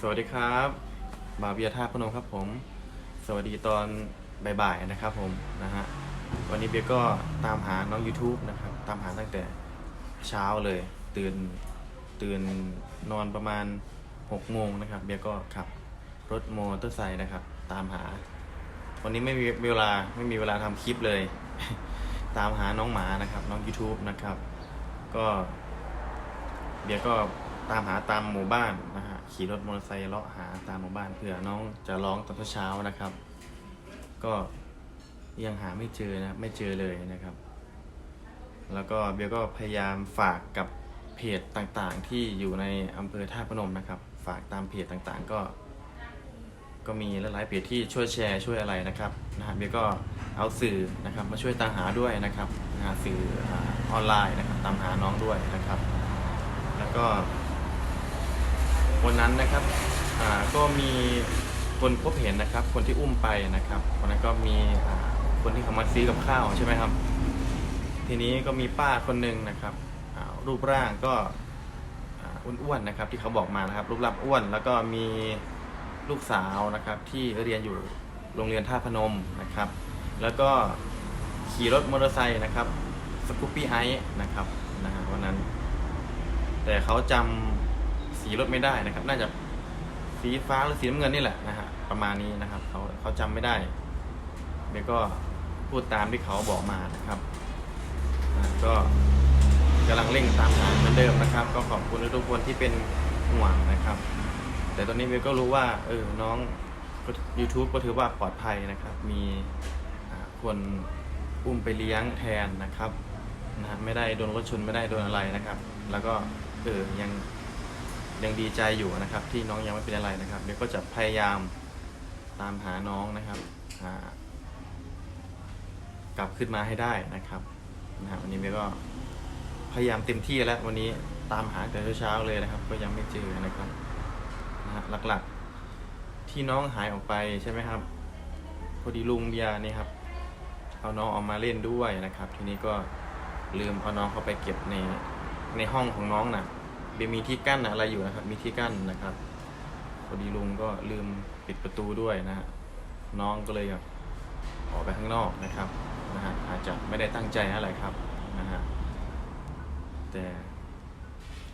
สวัสดีครับบาเบียท่าพนมครับผม สวัสดีตอนบ่ายๆนะครับผมนะฮะวันนี้เบียก็ตามหาน้อง YouTube นะครับ ตามหาตั้งแต่เช้าเลย ตื่นตื่นนอนประมาณ6โมงนะครับ เบียก็ขับรถมอเตอร์ไซค์นะครับ ตามหา วันนี้ไม่มีเวลาไม่มีเวลาทำคลิปเลย ตามหาน้องหมานะครับ น้อง YouTube นะครับ ก็เดี๋ยก็ตามหาตามหมู่บ้านนะฮะ ขี่รถมอเตอร์ไซค์เลาะหาตามหมู่บ้านเผื่อน้องจะร้องตอนเช้านะครับ ก็ยังหาไม่เจอนะไม่เจอเลยนะครับ แล้วก็เบียก็พยายามฝากกับเพจต่างๆ ที่อยู่ในอำเภอท่าพนมนะครับ ฝากตามเพจต่างๆ ก็ ก็มีหลายๆเพจที่ช่วยแชร์ช่วยอะไรนะครับนะฮะเบียก็เอาสื่อนะครับมาช่วยตามหาด้วยนะครับนะฮะสื่อออนไลน์นะครับตามหาน้องด้วยนะครับ แล้วก็ วันนั้นนะครับก็มีคนพบเห็นนะครับ คนที่อุ้มไปนะครับวันนั้นก็มีคนที่เขามาซื้อกับข้าวใช่ไหมครับ ทีนี้ก็มีป้าคนหนึ่งนะครับรูปร่างก็อ้วนๆนะครับ ที่เขาบอกมานะครับ รูปร่างอ้วน แล้วก็มีลูกสาวนะครับ ที่เรียนอยู่โรงเรียนท่าพนมนะครับ แล้วก็ขี่รถมอเตอร์ไซค์นะครับสกูปปี้ไอนะครับนะฮะวันนั้น แต่เขาจำ สีรถไม่ได้นะครับ น่าจะสีฟ้าหรือสีน้ำเงินนี่แหละนะฮะประมาณนี้นะครับเขาเขาจำไม่ได้เดี๋ยวก็พูดตามที่เขาบอกมานะครับนะก็กำลังเร่งตามหาเหมือนเดิมนะครับ ก็ขอบคุณทุกคนที่เป็นห่วงนะครับ แต่ตอนนี้เบลก็รู้ว่าเออน้อง YouTube ก็ถือว่าปลอดภัยนะครับ มีคนอุ้มไปเลี้ยงแทนนะครับนะฮะไม่ได้โดนรถชนไม่ได้โดนอะไรนะครับ แล้วก็เออยัง ยังดีใจอยู่นะครับ ที่น้องยังไม่เป็นอะไรนะครับเดี๋ยวก็จะพยายามตามหาน้องนะครับกลับขึ้นมาให้ได้นะครับนะฮะวันนี้เบลก็พยายามเต็มที่แล้ววันนี้ตามหาแต่เช้าเลยนะครับ ก็ยังไม่เจอนะครับนะฮะหลักๆที่น้องหายออกไปใช่ไหมครับพอดีลุงเบียนี่ครับเอาน้องออกมาเล่นด้วยนะครับ ทีนี้ก็ลืมเอาน้องเข้าไปเก็บในในห้องของน้องนะ เบยวมีที่กั้นอะไรอยู่นะครับ มีที่กั้นนะครับพอดีลุงก็ลืมปิดประตูด้วยนะฮะน้องก็เลยแบบออกไปข้างนอกนะครับนะฮะอาจจะไม่ได้ตั้งใจอะไรครับนะฮะแต่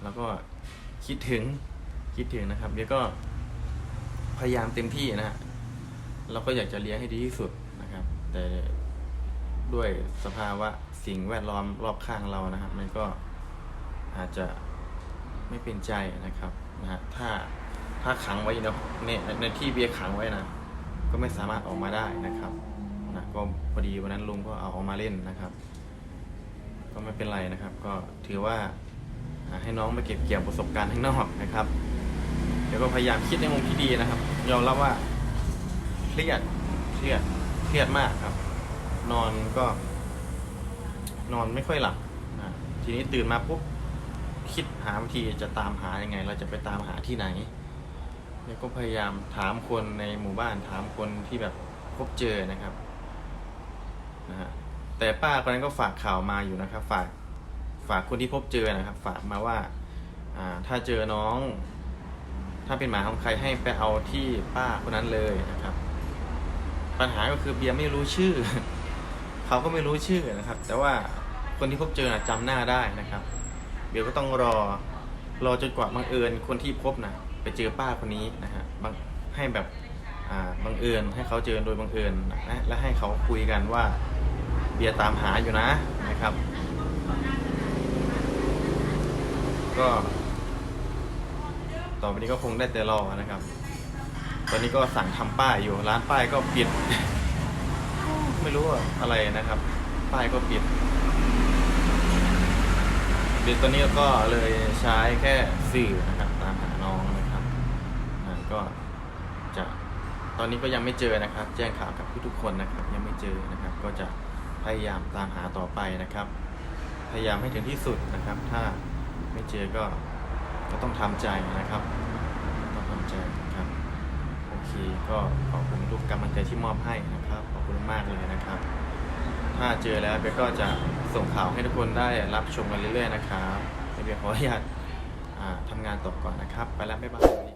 เราก็คิดถึงคิดถึงนะครับเดี๋ยวก็พยายามเต็มที่นะฮะเราก็อยากจะเลี้ยงให้ดีที่สุดนะครับ แต่ด้วยสภาวะสิ่งแวดล้อมรอบข้างเรานะครับมันก็อาจจะ ไม่เป็นใจนะครับนะฮะถ้าถ้าขังไว้ในในในที่เบียร์ขังไว้นะ ก็ไม่สามารถออกมาได้นะครับนะก็พอดีวันนั้นลุงก็เอาออกมาเล่นนะครับ ก็ไม่เป็นไรนะครับ ก็ถือว่าอ่าให้น้องไปเก็บเกี่ยวประสบการณ์ข้างนอกนะครับเดี๋ยวก็พยายามคิดในมุมที่ดีนะครับยอมรับว่าเครียดเครียดเครียดมากครับ นอนก็ นอนไม่ค่อยหลับนะทีนี้ตื่นมาปุ๊บ คิดหาวิธีจะตามหายังไง เราจะไปตามหาที่ไหนเนี่ยก็พยายามถามคนในหมู่บ้านถามคนที่แบบพบเจอนะครับนะฮะแต่ป้าคนนั้นก็ฝากข่าวมาอยู่นะครับ ฝากฝากคนที่พบเจอนะครับ ฝากมาว่าอ่าถ้าเจอน้อง ถ้าเป็นหมาของใครให้ไปเอาที่ป้าคนนั้นเลยนะครับ ปัญหาก็คือเบียร์ไม่รู้ชื่อ เขาก็ไม่รู้ชื่อนะครับ แต่ว่าคนที่พบเจอนะจำหน้าได้นะครับ เบียร์ก็ต้องรอรอจนกว่าบังเอิญคนที่พบนะไปเจอป้าคนนี้นะฮะบังให้แบบอ่าบังเอิญให้เขาเจอโดยบังเอิญนะและให้เขาคุยกันว่าเบียร์ตามหาอยู่นะนะครับ ก็ต่อไปนี้ก็คงได้แต่รอนะครับ ตอนนี้ก็สั่งทำป้ายอยู่ร้านป้ายก็ปิด ไม่รู้อะไรนะครับ ป้ายก็ปิด เดี๋ยวตอนนี้ก็เลยใช้แค่สื่อนะครับตามหาน้องนะครับอ่าก็จะตอนนี้ก็ยังไม่เจอนะครับ แจ้งข่าวกับทุกๆคนนะครับ ยังไม่เจอนะครับ ก็จะพยายามตามหาต่อไปนะครับ พยายามให้ถึงที่สุดนะครับ ถ้าไม่เจอก็ก็ต้องทำใจนะครับ ต้องทำใจนะครับโอเคก็ขอบคุณทุกกำลังใจที่มอบให้นะครับ ขอบคุณมากเลยนะครับ ถ้าเจอแล้วเบยก็จะส่งข่าวให้ทุกคนได้รับชมกันเรื่อยๆนะครับเบยขออนุญาตทำงานต่อก่อนนะครับ ไปแล้วบ๊ายบาย